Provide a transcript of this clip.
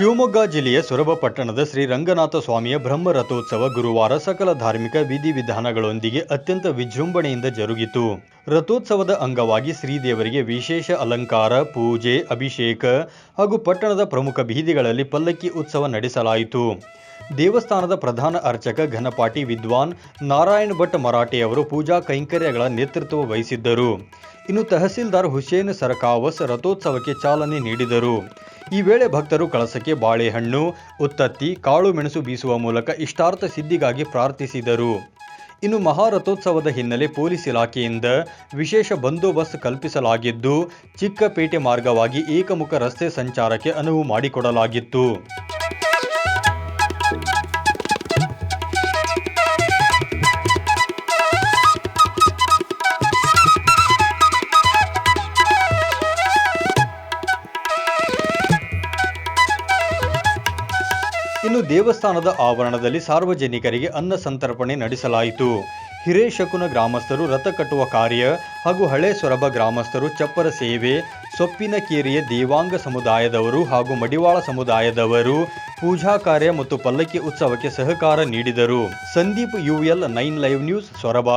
ಶಿವಮೊಗ್ಗ ಜಿಲ್ಲೆಯ ಸೊರಬ ಪಟ್ಟಣದ ಶ್ರೀ ರಂಗನಾಥ ಸ್ವಾಮಿಯ ಬ್ರಹ್ಮ ರಥೋತ್ಸವ ಗುರುವಾರ ಸಕಲ ಧಾರ್ಮಿಕ ವಿಧಿವಿಧಾನಗಳೊಂದಿಗೆ ಅತ್ಯಂತ ವಿಜೃಂಭಣೆಯಿಂದ ಜರುಗಿತು. ರಥೋತ್ಸವದ ಅಂಗವಾಗಿ ಶ್ರೀದೇವರಿಗೆ ವಿಶೇಷ ಅಲಂಕಾರ, ಪೂಜೆ, ಅಭಿಷೇಕ ಹಾಗೂ ಪಟ್ಟಣದ ಪ್ರಮುಖ ಬೀದಿಗಳಲ್ಲಿ ಪಲ್ಲಕ್ಕಿ ಉತ್ಸವ ನಡೆಸಲಾಯಿತು. ದೇವಸ್ಥಾನದ ಪ್ರಧಾನ ಅರ್ಚಕ ಘನಪಾಟಿ ವಿದ್ವಾನ್ ನಾರಾಯಣ್ ಭಟ್ ಮರಾಠೆ ಅವರು ಪೂಜಾ ಕೈಂಕರ್ಯಗಳ ನೇತೃತ್ವ ವಹಿಸಿದ್ದರು. ಇನ್ನು ತಹಸೀಲ್ದಾರ್ ಹುಸೇನ್ ಸರಕಾವಸ್ ರಥೋತ್ಸವಕ್ಕೆ ಚಾಲನೆ ನೀಡಿದರು. ಈ ವೇಳೆ ಭಕ್ತರು ಕಳಸಕ್ಕೆ ಬಾಳೆಹಣ್ಣು, ಉತ್ತತ್ತಿ, ಕಾಳು ಮೆಣಸು ಬೀಸುವ ಮೂಲಕ ಇಷ್ಟಾರ್ಥ ಸಿದ್ಧಿಗಾಗಿ ಪ್ರಾರ್ಥಿಸಿದರು. ಇನ್ನು ಮಹಾರಥೋತ್ಸವದ ಹಿನ್ನೆಲೆ ಪೊಲೀಸ್ ಇಲಾಖೆಯಿಂದ ವಿಶೇಷ ಬಂದೋಬಸ್ತ್ ಕಲ್ಪಿಸಲಾಗಿದ್ದು, ಚಿಕ್ಕಪೇಟೆ ಮಾರ್ಗವಾಗಿ ಏಕಮುಖ ರಸ್ತೆ ಸಂಚಾರಕ್ಕೆ ಅನುವು ಮಾಡಿಕೊಡಲಾಗಿತ್ತು. ಇನ್ನು ದೇವಸ್ಥಾನದ ಆವರಣದಲ್ಲಿ ಸಾರ್ವಜನಿಕರಿಗೆ ಅನ್ನ ಸಂತರ್ಪಣೆ ನಡೆಸಲಾಯಿತು. ಹಿರೇಶಕುನ ಗ್ರಾಮಸ್ಥರು ರಥ ಕಟ್ಟುವ ಕಾರ್ಯ ಹಾಗೂ ಹಳೆ ಸೊರಬ ಗ್ರಾಮಸ್ಥರು ಚಪ್ಪರ ಸೇವೆ, ಸೊಪ್ಪಿನ ಕೇರಿಯ ದೇವಾಂಗ ಸಮುದಾಯದವರು ಹಾಗೂ ಮಡಿವಾಳ ಸಮುದಾಯದವರು ಪೂಜಾ ಕಾರ್ಯ ಮತ್ತು ಪಲ್ಲಕ್ಕಿ ಉತ್ಸವಕ್ಕೆ ಸಹಕಾರ ನೀಡಿದರು. Sandeep UL nine live news Soraba